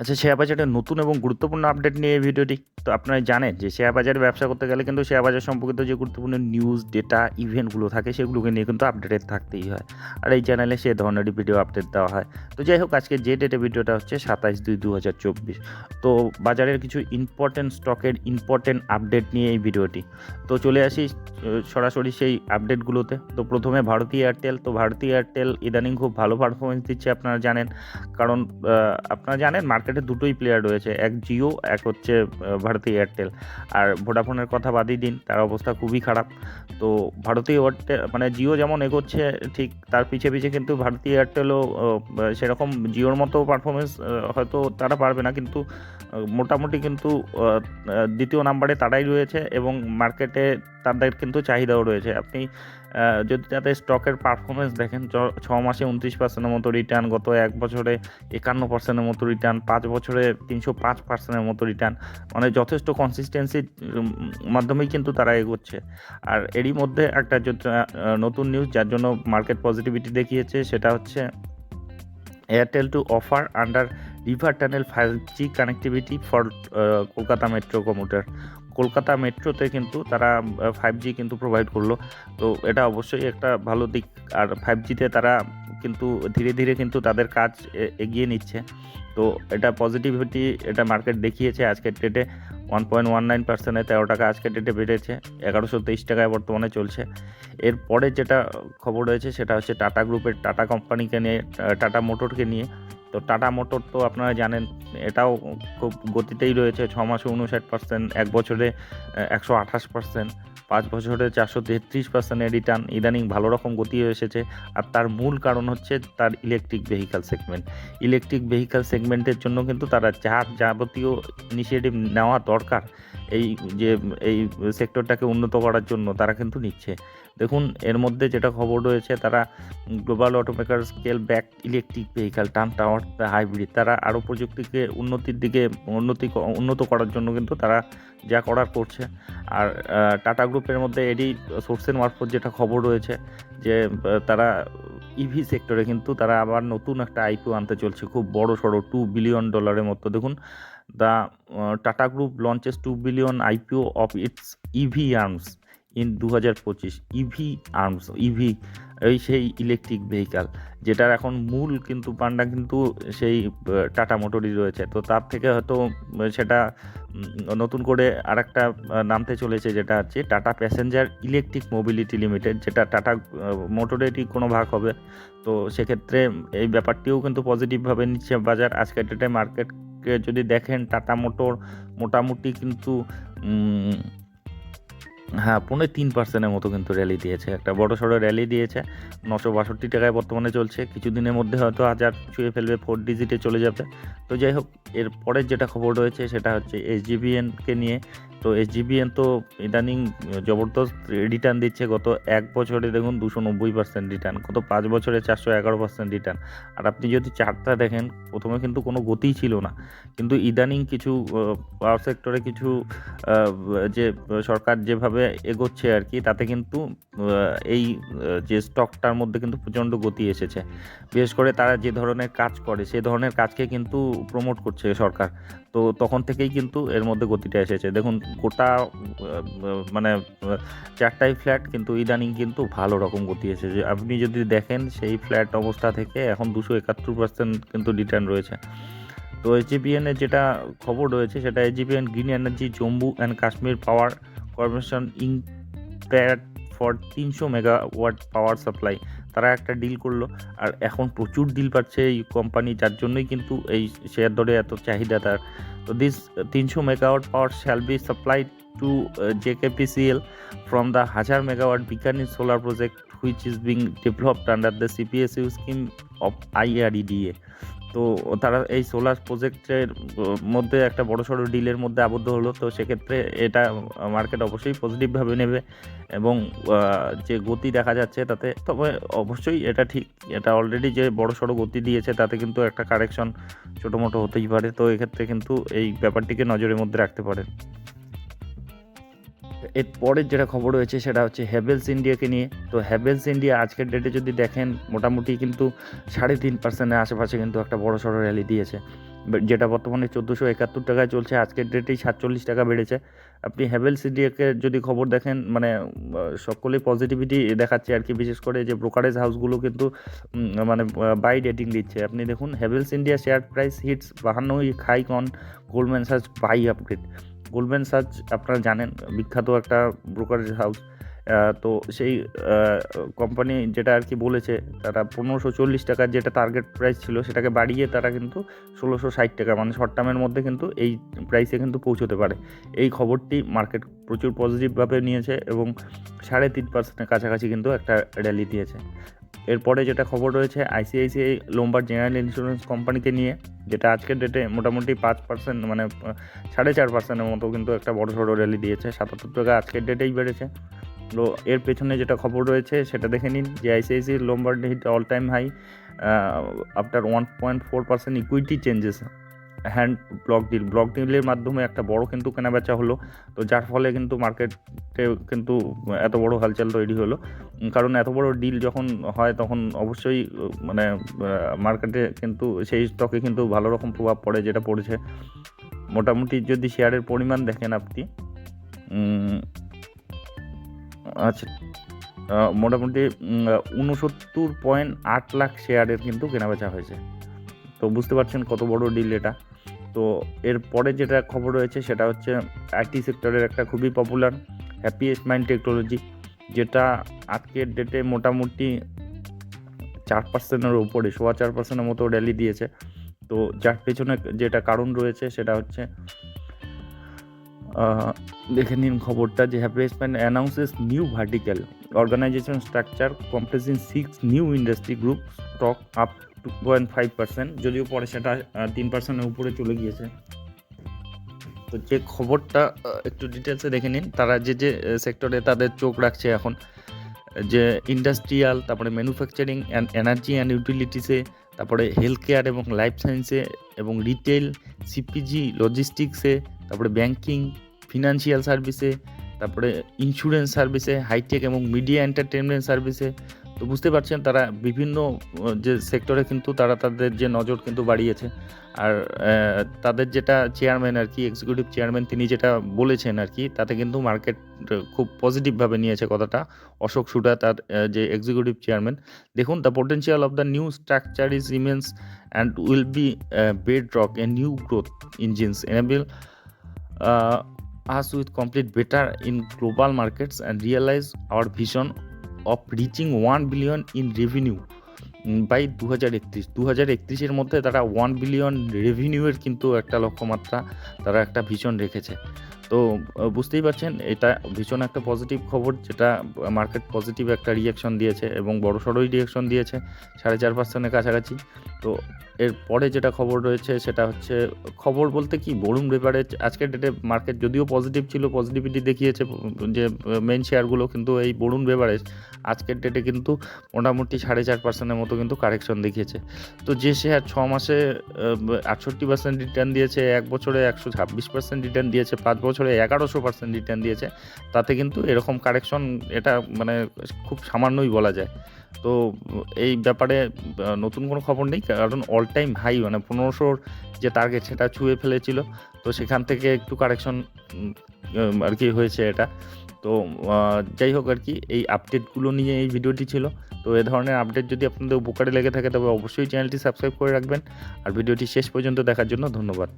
আচ্ছা শেয়ার বাজারের নতুন এবং গুরুত্বপূর্ণ আপডেট নিয়ে এই ভিডিওটি তো আপনারা জানেন যে শেয়ার বাজারে ব্যবসা করতে গেলে কিন্তু শেয়ার বাজার সম্পর্কিত যে গুরুত্বপূর্ণ নিউজ ডেটা ইভেন্টগুলো থাকে সেগুলোকে নিয়ে কিন্তু আপডেটেড থাকতেই হয়। আর এই চ্যানেলে সে ধরনেরই ভিডিও আপডেট দেওয়া হয়। তো যাই হোক আজকে যে ডেটে ভিডিওটা হচ্ছে সাতাইশ দুই দু হাজার চব্বিশ। তো বাজারের কিছু ইম্পর্টেন্ট স্টকের ইম্পর্টেন্ট আপডেট নিয়ে এই ভিডিওটি তো চলে আসি সরাসরি সেই আপডেটগুলোতে তো প্রথমে ভারতী এয়ারটেল তো ভারতী এয়ারটেল ইদানিং খুব ভালো পারফরমেন্স দিচ্ছে আপনারা জানেন। কারণ আপনারা জানেন মার্কেটে দুটোই প্লেয়ার রয়েছে, এক জিও এক হচ্ছে ভারতী এয়ারটেল আর ভোডাফোনের কথা বাদই দিন, তার অবস্থা খুবই খারাপ। তো ভারতী এয়ারটেল মানে জিও যেমন এগোচ্ছে, ঠিক তার পিছে পিছে কিন্তু ভারতী এয়ারটেলও সেরকম জিওর মতো পারফরমেন্স হয়তো তারা পারবে না। কিন্তু মোটামুটি কিন্তু দ্বিতীয় নাম্বারে তারাই রয়েছে এবং মার্কেটে তাদের কিন্তু চাহিদাও রয়েছে। আপনি যদি তাদের স্টকের পারফরমেন্স দেখেন, ছ মাসে উনত্রিশ পার্সেন্টের মতো রিটার্ন গত এক বছরে একান্ন পার্সেন্টের মতো রিটার্ন পাঁচ বছরে তিনশো পাঁচ পার্সেন্টের মতো রিটার্ন মানে যথেষ্ট কনসিস্টেন্সির মাধ্যমেই কিন্তু তারা এগোচ্ছে। আর এরই মধ্যে একটা নতুন নিউজ যার জন্য মার্কেট পজিটিভিটি দেখিয়েছে, সেটা হচ্ছে Airtel to offer under river tunnel five G connectivity for Kolkata metro commuter Kolkata মেট্রোতে কিন্তু তারা ফাইভ জি কিন্তু প্রোভাইড করল। তো এটা অবশ্যই একটা ভালো দিক। আর ফাইভ জিতে তারা কিন্তু ধীরে ধীরে কিন্তু তাদের কাজ এগিয়ে নিচ্ছে। তো এটা পজিটিভিটি এটা মার্কেট দেখিয়েছে আজকের ডেটে ওয়ান পয়েন্ট ওয়ান নাইন পার্সেন্টে তেরো টাকা আজকের ডেটে বেড়েছে। এগারোশো তেইশ টাকায় বর্তমানে চলছে। এরপরে যেটা খবর রয়েছে সেটা হচ্ছে টাটা গ্রুপের টাটা কোম্পানিকে নিয়ে টাটা মোটরকে নিয়ে তো টাটা মোটর তো আপনারা জানেন, এটাও খুব গতিতেই রয়েছে, ছ মাসে উনষাট পার্সেন্ট এক বছরে একশো আঠাশ পার্সেন্ট পাঁচ বছরে চারশো তেত্রিশ পার্সেন্টের রিটার্ন ইদানিং ভালো রকম গতি এসেছে। আর তার মূল কারণ হচ্ছে তার electric vehicle segment electric vehicle সেগমেন্টের জন্য কিন্তু তারা যা যাবতীয় ইনিশিয়েটিভ নেওয়া দরকার। এই যে, এই সেক্টরটাকে উন্নত করার জন্য তারা কিন্তু নিচ্ছে। দেখুন, এর মধ্যে যেটা খবর রয়েছে, তারা global automaker scale back electric vehicle turn toward hybrid তারা আরও প্রযুক্তিকে উন্নতির দিকে, উন্নতি উন্নত করার জন্য কিন্তু তারা যা করার করছে। আর টাটা গ্রুপের মধ্যে এরই সোর্সের মারফত যেটা খবর রয়েছে, যে তারা ইভি সেক্টরে কিন্তু তারা আবার নতুন একটা আইপিও আনতে চলছে, খুব বড় সড়ো টু বিলিয়ন ডলারের মতো। দেখুন the Tata group launches two billion IPO of its EV arms in দু হাজার পঁচিশ ইভি আর্মস ইভি এই সেই ইলেকট্রিক ভেহিকাল যেটার এখন মূল কিন্তু পান্ডা কিন্তু সেই টাটা মোটরই রয়েছে। তো তার থেকে হয়তো সেটা নতুন করে আর একটা নামতে চলেছে, যেটা হচ্ছে Tata passenger electric mobility limited যেটা টাটা মোটরেরই কোনো ভাগ হবে। তো সেক্ষেত্রে এই ব্যাপারটিও কিন্তু পজিটিভভাবে নিচ্ছে বাজার। আজকের ডেটে মার্কেটকে যদি দেখেন টাটা মোটর মোটামুটি কিন্তু হ্যাঁ পৌনে তিন পার্সেন্টের মতো কিন্তু র্যালি দিয়েছে। একটা বড় সড়ো র্যালি দিয়েছে, নশো বাষট্টি টাকায় বর্তমানে চলছে। কিছুদিনের মধ্যে হয়তো হাজার ছুঁয়ে ফেলবে ফোর ডিজিটে চলে যাবে। তো যাই হোক, এর পরের যেটা খবর রয়েছে সেটা হচ্ছে এসজিবিএনকে নিয়ে তো এস এসজিবিএন তো ইদানিং জবরদস্ত রিটার্ন দিচ্ছে। গত এক বছরে দেখুন দুশো নব্বই পার্সেন্ট রিটার্ন গত পাঁচ বছরে চারশো এগারো পার্সেন্ট রিটার্ন আর আপনি যদি চারটা দেখেন, প্রথমে কিন্তু কোনো গতিই ছিল না। কিন্তু ইদানিং কিছু পাওয়ার সেক্টরে কিছু যে সরকার যেভাবে এগোচ্ছে আর কি, তাতে কিন্তু এই যে স্টকটার মধ্যে কিন্তু প্রচণ্ড গতি এসেছে। বিশেষ করে তারা যে ধরনের কাজ করে, সে ধরনের কাজকে কিন্তু প্রমোট করছে সরকার। তো তখন থেকেই কিন্তু এর মধ্যে গতিটা এসেছে। দেখুন গোটা মানে চারটাই ফ্ল্যাট কিন্তু ইদানিং কিন্তু ভালো রকম গতি এসেছে। আপনি যদি দেখেন সেই ফ্ল্যাট অবস্থা থেকে এখন দুশো একাত্তর পার্সেন্ট কিন্তু রিটার্ন রয়েছে। তো এর যেটা খবর রয়েছে, সেটা HGPN green energy Jammu and Kashmir power corporation impact for তিনশো মেগাওয়াট পাওয়ার সাপ্লাই তারা একটা ডিল করল। আর এখন প্রচুর ডিল পাচ্ছে এই কোম্পানি যার জন্যই কিন্তু এই শেয়ার দরে এত চাহিদা তার। তো দিস তিনশো megawatt power shall be supply to JKPCL from the হাজার megawatt Bikaner solar project which is being developed under the CPSU scheme of IREDA তো তারা এই সোলার প্রজেক্টের মধ্যে একটা বড় সড়ো ডিলের মধ্যে আবদ্ধ হলো। তো সেক্ষেত্রে এটা মার্কেট অবশ্যই পজিটিভভাবে নেবে এবং যে গতি দেখা যাচ্ছে তাতে, তবে অবশ্যই এটা ঠিক, এটা অলরেডি যে বড় সড়ো গতি দিয়েছে তাতে কিন্তু একটা কারেকশন ছোটো মোটো হতেই পারে। তো এক্ষেত্রে কিন্তু এই ব্যাপারটিকে নজরের মধ্যে রাখতে পারেন। এর পরের যেটা খবর রয়েছে সেটা হচ্ছে হ্যাভেলস ইন্ডিয়াকে নিয়ে। তো হ্যাভেলস ইন্ডিয়া আজকের ডেটে যদি দেখেন, মোটামুটি কিন্তু সাড়ে তিন পার্সেন্টের আশেপাশে কিন্তু একটা বড় সড়ো র্যালি দিয়েছে। যেটা বর্তমানে চোদ্দোশো একাত্তর টাকায় চলছে, আজকের ডেটেই সাতচল্লিশ টাকা বেড়েছে। আপনি হ্যাভেলস ইন্ডিয়াকে যদি খবর দেখেন মানে সকলেই পজিটিভিটি দেখাচ্ছে আর কি, বিশেষ করে যে ব্রোকারেজ হাউসগুলো কিন্তু মানে বাই রেটিং দিচ্ছে। আপনি দেখুন Havells India share price hits বাহান্নই খাই কন Goldman search by upgrade Goldman search আপনারা জানেন, বিখ্যাত একটা ব্রোকারেজ হাউস। তো সেই কোম্পানি যেটা আর কি বলেছে, তারা পনেরোশো চল্লিশ টাকার যেটা টার্গেট প্রাইস ছিল, সেটাকে বাড়িয়ে তারা কিন্তু ষোলোশো ষাট টাকা মানে শর্ট টার্মের মধ্যে কিন্তু এই প্রাইসে কিন্তু পৌঁছতে পারে। এই খবরটি মার্কেট প্রচুর পজিটিভভাবে নিয়েছে এবং সাড়ে তিন পার্সেন্টের কাছাকাছি কিন্তু একটা র্যালি দিয়েছে। এরপরে যেটা খবর রয়েছে আইসিআইসিআই লোম্বার জেনারেল ইন্স্যুরেন্স কোম্পানিকে নিয়ে, যেটা আজকের ডেটে মোটামুটি পাঁচ পার্সেন্ট মানে সাড়ে চার পার্সেন্টের মতো কিন্তু একটা বড় সড়ো র্যালি দিয়েছে, সাতাত্তর টাকা আজকের ডেটেই বেড়েছে। তো এর পেছনে যেটা খবর রয়েছে, সেটা দেখে নিন, যে ICICI Lombard hit all time high after one point four percent equity changes hand block deal block ডিলের মাধ্যমে একটা বড় কিন্তু কেনাবেচা হলো। তো যার ফলে কিন্তু মার্কেটে কিন্তু এত বড় হালচাল তৈরি হলো। কারণ এত বড় ডিল যখন হয় তখন অবশ্যই মানে মার্কেটে কিন্তু সেই স্টকে কিন্তু ভালো রকম প্রভাব পড়ে যেটা পড়েছে। মোটামুটি যদি শেয়ারের পরিমাণ দেখেন আপনি আচ্ছা মোটামুটি উনসত্তর পয়েন্ট আট লাখ শেয়ারের কিন্তু কেনাবেচা হয়েছে। তো বুঝতে পারছেন কত বড় ডিল এটা। তো এরপরে যেটা খবর রয়েছে সেটা হচ্ছে আইটি সেক্টরের একটা খুবই পপুলার হ্যাপিয়েস্ট মাইন্ড টেকনোলজি যেটা আজকের ডেটে মোটামুটি চার পার্সেন্টের ওপরে সোয়া চার পার্সেন্টের মতো র্যালি দিয়েছে। তো যার পেছনে যেটা কারণ রয়েছে সেটা হচ্ছে দেখে নিন খবরটা যে Happiest Minds announces new vertical organisation structure comprising six new industry group stock up two point five percent যদিও পরে সেটা তিন পার্সেন্টের উপরে চলে গিয়েছে। তো যে খবরটা একটু ডিটেলসে দেখে নিন। তারা যে যে সেক্টরে তাদের চোখ রাখছে এখন, যে ইন্ডাস্ট্রিয়াল তারপরে ম্যানুফ্যাকচারিং অ্যান্ড এনার্জি অ্যান্ড ইউটিলিটিসে তারপরে হেলথ কেয়ার এবং লাইফ সায়েন্সে এবং রিটেল সিপিজি লজিস্টিক্সে তারপরে ব্যাংকিং ফিনান্সিয়াল সার্ভিসে তারপরে ইন্স্যুরেন্স সার্ভিসে হাইটেক এবং মিডিয়া এন্টারটেনমেন্ট সার্ভিসে তো বুঝতে পারছেন তারা বিভিন্ন যে সেক্টরে কিন্তু তারা তাদের যে নজর কিন্তু বাড়িয়েছে। আর তাদের যেটা চেয়ারম্যান আর কি এক্সিকিউটিভ চেয়ারম্যান তিনি যেটা বলেছেন আর কি, তাতে কিন্তু মার্কেট খুব পজিটিভভাবে নিয়েছে কথাটা। অশোক সুডা তার যে এক্সিকিউটিভ চেয়ারম্যান দেখুন the potential of the new structure is immense and will be bedrock a new growth engines enable us with complete better in global markets and realize our vision of reaching 1 billion in revenue by দু হাজার একত্রিশ। দু হাজার একত্রিশের মধ্যে তারা one billion রেভিনিউয়ের কিন্তু একটা লক্ষ্যমাত্রা, তারা একটা ভিশন রেখেছে। তো বুঝতেই পারছেন, এটা ভীষণ একটা পজিটিভ খবর, যেটা মার্কেট পজিটিভ একটা রিয়াকশন দিয়েছে এবং বড় সড়োই রিয়াকশন দিয়েছে, সাড়ে চার পার্সেন্টের কাছাকাছি। তো, এর পরে যেটা খবর রয়েছে, সেটা হচ্ছে, খবর বলতে কি, বরুণ রেভারেজ আজকের ডেটে মার্কেট যদিও পজিটিভ ছিল পজিটিভিটি দেখিয়েছে, যে মেন শেয়ারগুলো কিন্তু এই বরুণ বেভারেজ আজকের ডেটে কিন্তু মোটামুটি সাড়ে চার পার্সেন্টের মতো কিন্তু কারেকশন দেখিয়েছে। তো, যে শেয়ার ছ মাসে আটষট্টি পার্সেন্ট রিটার্ন দিয়েছে, এক বছরে একশো ছাব্বিশ পার্সেন্ট রিটার্ন দিয়েছে, পাঁচ বছরে এগারোশো পার্সেন্ট রিটার্ন দিয়েছে। তাতে কিন্তু এরকম কারেকশন এটা মানে খুব সামান্যই বলা যায়। তো এই ব্যাপারে নতুন কোনো খবর নেই, কারণ অল টাইম হাই মানে পনেরোশোর যে টার্গেট সেটা ছুঁয়ে ফেলেছিল। তো সেখান থেকে একটু কারেকশন আর কি হয়েছে এটা। তো যাই হোক আর কি, এই আপডেটগুলো নিয়ে এই ভিডিওটি ছিল। তো এ ধরনের আপডেট যদি আপনাদের উপকারে লেগে থাকে, তবে অবশ্যই চ্যানেলটি সাবস্ক্রাইব করে রাখবেন। আর ভিডিওটি শেষ পর্যন্ত দেখার জন্য ধন্যবাদ।